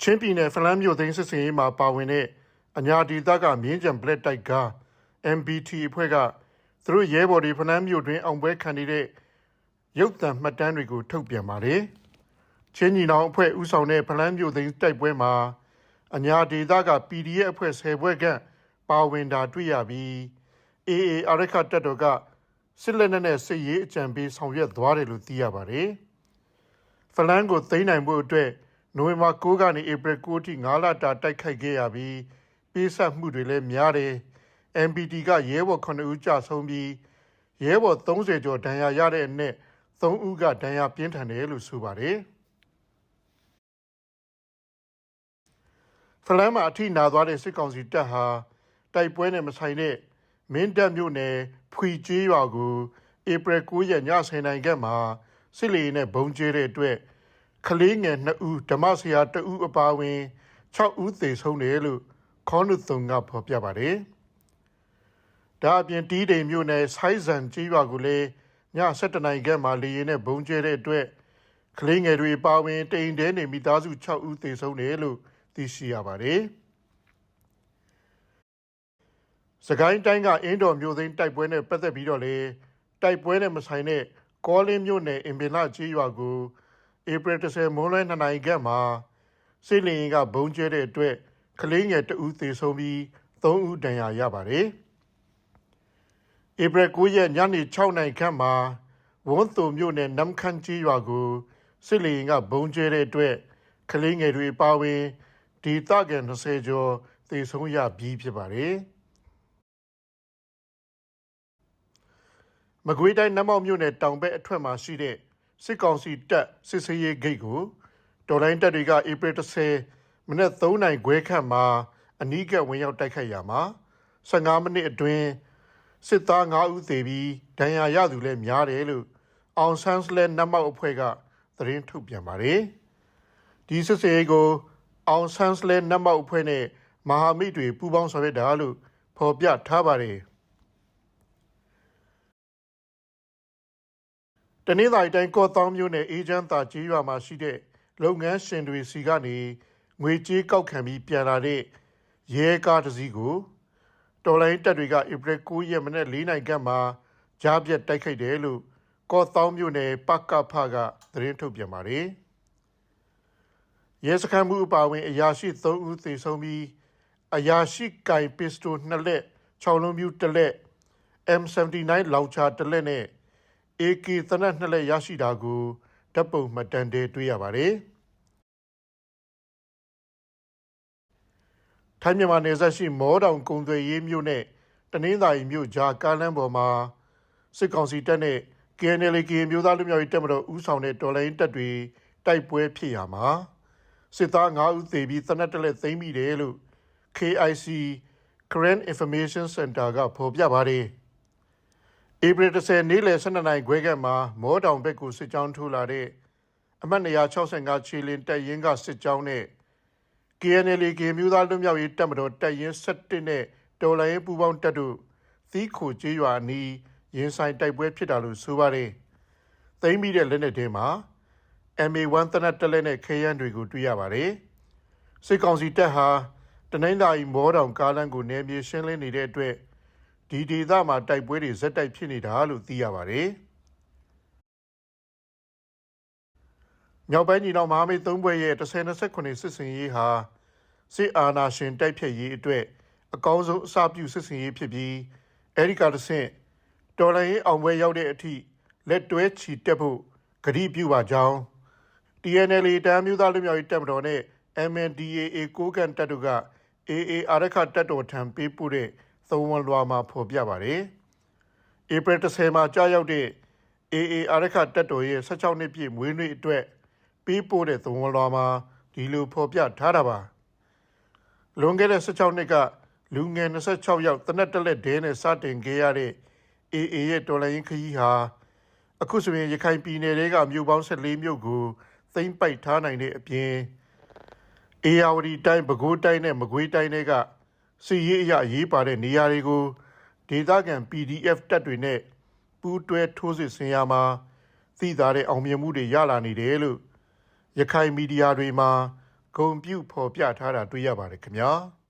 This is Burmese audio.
ချင်းပြည်နယ်ဖလန်းမြို့သိမ်းစစ်စင်ရေးမှာပါဝင်တဲ့အညာဒေသကမြင်းကြံဘလက်တိုက်ကား MBT အဖွဲ့ကသူတို့ရဲဘော်တွေဖလန်းမြို့တွင်အောင်ပွဲခံနေတဲ့ရုပ်သံမှတ်တမ်းတွေကိုထုတ်ပြန်ပါတယ်။ချင်းညီနောင်အဖွဲ့ဦးဆောင်တဲ့ဖလန်းမြို့သိမ်းတိုက်ပွဲမှာအညာဒေသက PDF အဖွဲ့10ဘွဲ့ခန့်ပါဝင်တာတွေ့ရပြီး AA အာရခတပ်တော်ကစစ်လက်နက်နဲ့စစ်ရေးအကြံပေးဆောင်ရွက်သွားတယ်လို့သိရပါတယ်။ဖလန်းကိုသိမ်းနိုင်ဖို့အတွက် နိုဝင်ဘာ9ကနေဧပြီ9အထိ9လတာတိုက်ခိုက်ခဲ့ရပြီးပေးဆက်မှုတွေလည်းများတယ်။ MPT ကရဲဘော်9ဦးကြာဆုံးပြီးရဲဘော်30ကျော်ဒဏ်ရာရတဲ့အနက်3ဦးကဒဏ်ရာပြင်းထန်တယ်လို့ဆိုပါတယ်။ဖလန်းမှာအထိနာသွားတဲ့စစ်ကောင်စီတပ်ဟာတိုက်ပွဲနဲ့မဆိုင်တဲ့မင်းတပ်မြို့နယ်ဖွီကျေးရွာကိုဧပြီ9ရက်ည10:00နာရီခန့်မှာစစ်လေယာဉ်နဲ့ဘုံကျဲတဲ့အတွက် ကလေးငယ်2ဦးဓမ္မဆရာ2ဦးအပါအဝင်6ဦးသေဆုံးတယ်လို့ခေါင်းနုသုံကဖော်ပြပါတယ်။ဒါအပြင်တီးတိမ်မြို့နယ်ဆိုင်းဇန်ကျေးရွာကိုလည်းည7:00နာရီခန့်မှာလေယာဉ်နဲ့ဘုံကျဲတဲ့အတွက်ကလေးငယ်တွေပါဝင်တိမ်တဲနေမိသားစု6ဦးသေဆုံးတယ်လို့သိရှိရပါတယ်။စကိုင်းတိုင်းကအင်းတော်မျိုးသိန်းတိုက်ပွဲနဲ့ပတ်သက်ပြီးတော့လေတိုက်ပွဲနဲ့မဆိုင်တဲ့ကောလင်းမြို့နယ်အင်ပင်လာကြီးရွာကို ဧပြီ30မွန်းလွဲ2နာရီခန့်မှာစစ်လင်ရင်ကဘုံကျဲတဲ့အတွက်ကလေးငယ်2ဦးသေဆုံးပြီး3ဦးဒဏ်ရာရပါတယ်။ဧပြီ9ရက်ညနေ6နာရီခန့်မှာဝန်းတုံမြို့နယ်နမ်ခမ်းကြီးရွာကိုစစ်လင်ရင်ကဘုံကျဲတဲ့အတွက်ကလေးငယ်တွေပါဝင်ဒေသခံ20ကျော်သေဆုံးရပြီးဖြစ်ပါတယ်။မကွေးတိုင်းနမောက်မြို့နယ်တောင်ဘက်အထက်မှာရှိတဲ့ စစ်ကောင်စီတပ်စစ်ဆေးရေးဂိတ်ကိုတော်လိုင်းတပ်တွေကဧပြီ30မိနစ်3နိုင်ခွဲခန့်မှာအနီးကပ်ဝင်ရောက်တိုက်ခိုက်ရမှာ15မိနစ်အတွင်းစစ်သား9ဦးသေပြီးဒဏ်ရာရသူလည်းများတယ်လို့အောင်ဆန်းစလဲနမောက်အဖွဲ့ကသတင်းထုတ်ပြန်ပါတယ်ဒီစစ်ဆေးရေးကိုအောင်ဆန်းစလဲနတ်မောက်အဖွဲ့နဲ့မဟာမိတ်တွေပူးပေါင်းဆောင်ရွက်တာလို့ဖော်ပြထားပါတယ် တနင်္သာရီတိုင်းကော့တောင်းမြို့နယ်အေဂျန်တာကြီးရွာမှာရှိတဲ့လုပ်ငန်းရှင်တွေစီကနေငွေကြေးကောက်ခံပြီးပြန်လာတဲ့ရဲကားတစ်စီးကိုတော်လိုင်းတပ်တွေကဧပြီ9ရက်မနေ့4နိုင်ခန့်မှာကြားပြတ်တိုက်ခိုက်တယ်လို့ကော့တောင်းမြို့နယ်ပကဖကသတင်းထုတ်ပြန်ပါတယ်ရဲစခန်းမှုအပါအဝင်အရာရှိ3ဦးသေဆုံးပြီးအရာရှိကင်ပစ္စတို2လက်6လုံးပြူ1လက် M79 လောင်ချာ1လက်နဲ့ AK သနက်2လက်ရရှိတာကိုဓာတ်ပုံမှတ်တမ်းတွေတွေ့ရပါတယ်။ထိုင်းမြန်မာနယ်စပ်ရှိမောတောင်ကုံသွယ်ရေးမြို့နဲ့တနင်္သာရီမြို့ကြားကားလမ်းပေါ်မှာစစ်ကောင်စီတပ်နဲ့ KNL ကရင်မျိုးသားလူမျိုးရေးတပ်မတော်ဦးဆောင်တဲ့တော်လိုင်းတပ်တွေတိုက်ပွဲဖြစ်ရမှာစစ်သား9ဦးသေပြီးသနက်တစ်လက်သိမ်းမိတယ်လို့ KIC Current Information Center ကဖော်ပြပါတယ်။ ဧပြီ30နေ့လယ်12နိုင်ခွဲကမှာမောတောင်ဘက်ကိုစစ်ကြောင်းထိုးလာတဲ့အမှတ်165ခြေလင်းတပ်ရင်းကစစ်ကြောင်းနဲ့ KNL ကမျိုးသားလူမျိုးရေးတပ်မတော်တပ်ရင်း7နဲ့တော်လိုင်းပူပေါင်းတပ်တို့သီးခိုကျေးရွာနီးရင်ဆိုင်တိုက်ပွဲဖြစ်တာလို့ဆိုပါတယ်။သိမ်းပြီးတဲ့လက်နက်တွေမှာ MA1 တနက်တလဲနဲ့ခဲယမ်းတွေကိုတွေ့ရပါတယ်။စစ်ကောင်စီတပ်ဟာတနင်္သာရီမောတောင်ကားလမ်းကိုနယ်မြေရှင်းလင်းနေတဲ့အတွက် ဒီဒေသမှာတိုက်ပွဲတွေဇက်တိုက်ဖြစ်နေတာလို့သိရပါတယ်။မြောက်ပိုင်းညီနောင်မဟာမိတ်သုံးဘွဲ့ရဲ့1029စစ်စင်ရေးဟာစစ်အာဏာရှင်တိုက်ဖြတ်ရေးအတွက်အကောင်းဆုံးအစပြုစစ်စင်ရေးဖြစ်ပြီးအဲဒီကတဆင့်တော်လိုင်းရေးအောင်ပွဲရောက်တဲ့အထိလက်တွဲချီတက်ဖို့ကတိပြုပါကြောင်း TNL တမ်းမျိုးသားလူမျိုးရေးတပ်မတော်နဲ့ MNDAA ကိုကန်တပ်တို့က AA အာရခတပ်တော်ထံပေးပို့တဲ့ သုံးဝန်လွှာမှာဖော်ပြပါတယ်။ဧပြီ10မှာကြာရောက်တဲ့ AA အာရခတပ်တော်ရဲ့16နှစ်ပြည့်မွေးနေ့အတွက်ပေးပို့တဲ့သုံးဝန်လွှာမှာဒီလိုဖော်ပြထားတာပါ။လွန်ခဲ့တဲ့16နှစ်ကလူငယ်26ယောက်တနက်တက်လက်ဒဲနဲ့စတင်ခဲ့ရတဲ့ AA ရဲ့တော်လိုင်းခရီးဟာအခုဆိုရင်ရခိုင်ပြည်နယ်တွေကမြို့ပေါင်း14မြို့ကိုသိမ်းပိုက်ထားနိုင်တဲ့အပြင်အေယာဝတီတိုင်းပဲခူးတိုင်းနဲ့မကွေးတိုင်းတွေက စီရေးအရရေးပါတဲ့နေရာတွေကိုဒေသခံ PDF တပ်တွေနဲ့ပူးတွဲထိုးစစ်ဆင်ရမှာသိသာတဲ့အောင်မြင်မှုတွေရလာနေတယ်လို့ရခိုင်မီဒီယာတွေမှာဂုံပြုဖော်ပြထားတာတွေ့ရပါတယ်ခင်ဗျာ။